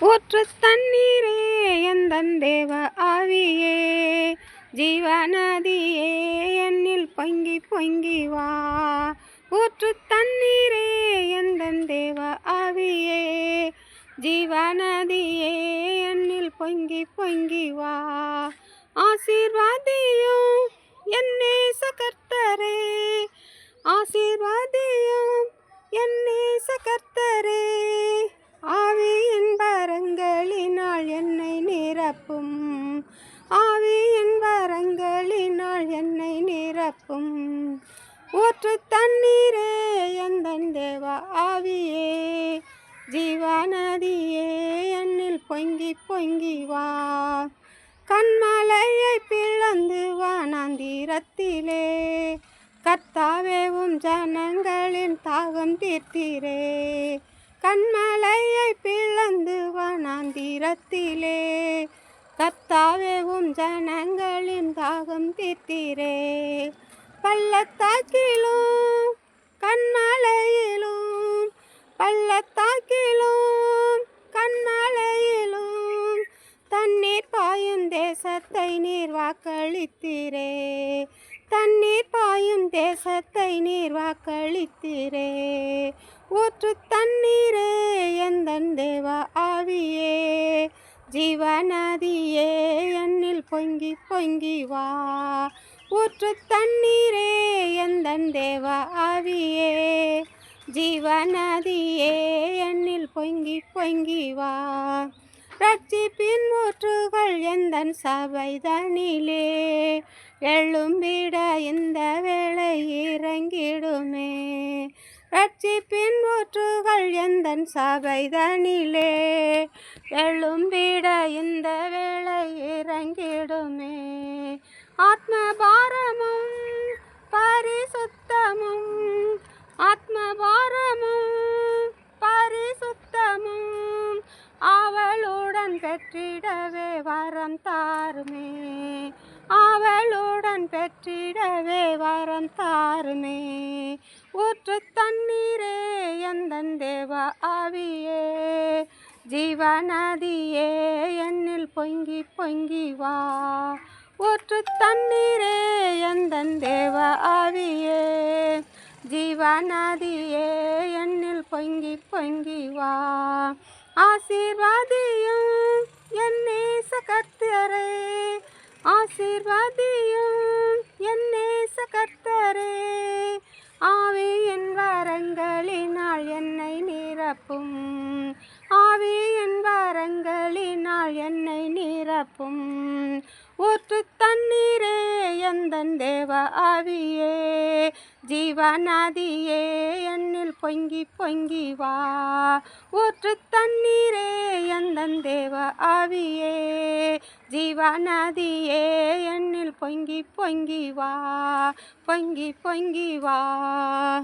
ஊற்று தண்ணீரே எந்தன் தேவ ஆவியே? ஜீவநதியே என்னில் பொங்கி பொங்கி வா. ஊற்று தண்ணீரே எந்தன் தேவ ஆவியே? ஜீவநதியே என்னில் பொங்கி பொங்கி வா. ஆசீர்வாதியும் என்னே சகர்த்தரே. ஆசீர்வாதியும் என்னே சகர்த்தரே. நிரப்பும். ஆவியின் வரங்களினால் என்னை நிரப்பும். ஊற்று தண்ணீரே எந்தன் தேவா ஆவியே. ஜீவாநதியே என்னில் பொங்கி பொங்கி வா. கண்மலையை பிளந்து வானாந்திரத்திலே கர்த்தாவேவும் ஜனங்களின் தாகம் தீர்த்தீரே. கண்மலையை பிளந்து வனாந்திரத்திலே தாவேவும் ஜனங்களின் தாகம் தீர்த்தீரே. பள்ளத்தாக்கிலும் கண்ணாலையிலும் பள்ளத்தாக்கிலும் கண்ணாலையிலும் தண்ணீர் பாயும் தேசத்தை நீர் வாக்களித்திரே. தண்ணீர் பாயும் தேசத்தை நீர் வாக்களித்திரே. ஊற்று தண்ணீரே எந்தன் தேவ ஆவியே. ஜீவநதியே என்னில் பொங்கி பொங்கி வா. ஊற்று தண்ணீரே எந்தன் தேவ ஆவியே. ஜீவநதியே என்னில் பொங்கி பொங்கி வா. ரட்சிப்பின் ஊற்றுகள் எந்தன் சபைதனிலே. எழும்பிட இந்த வேளை இறங்கிடுமே. ரட்சிப்பின் ஊற்றுகள் எந்தன் சபைதனிலே? எழும்பிட இந்த வேளை இறங்கிடுமே. ஆத்ம பாரமும் பரிசுத்தமும் ஆத்ம பாரமும் பரிசுத்தமும் அவளுடன் பெற்றிடவே வரம் தாருமே. அவளுடன் பெற்றிடவே வரம் தாருமே. ஊற்று தண்ணீரே எந்தன் தேவ ஆவியே? ஜீவநதியே என்னில் பொங்கி பொங்கி வா. ஊற்று தண்ணீரே எந்தன் தேவ ஆவியே? ஜீவநதியே என்னில் பொங்கி பொங்கி வா. ஆசீர்வாதியும் என்னே சகர்த்தரே. ஆசீர்வாதியும் என்னே சகர்த்தரே. நிரப்பும் ஊற்று தண்ணீரே எந்தன் தேவ ஆவியே? ஜீவநதியே என்னில் பொங்கி பொங்கி வா. ஊற்று தண்ணீரே எந்தன் தேவ ஆவியே? ஜீவநதியே என்னில் பொங்கி பொங்கி வா. பொங்கி பொங்கி வா.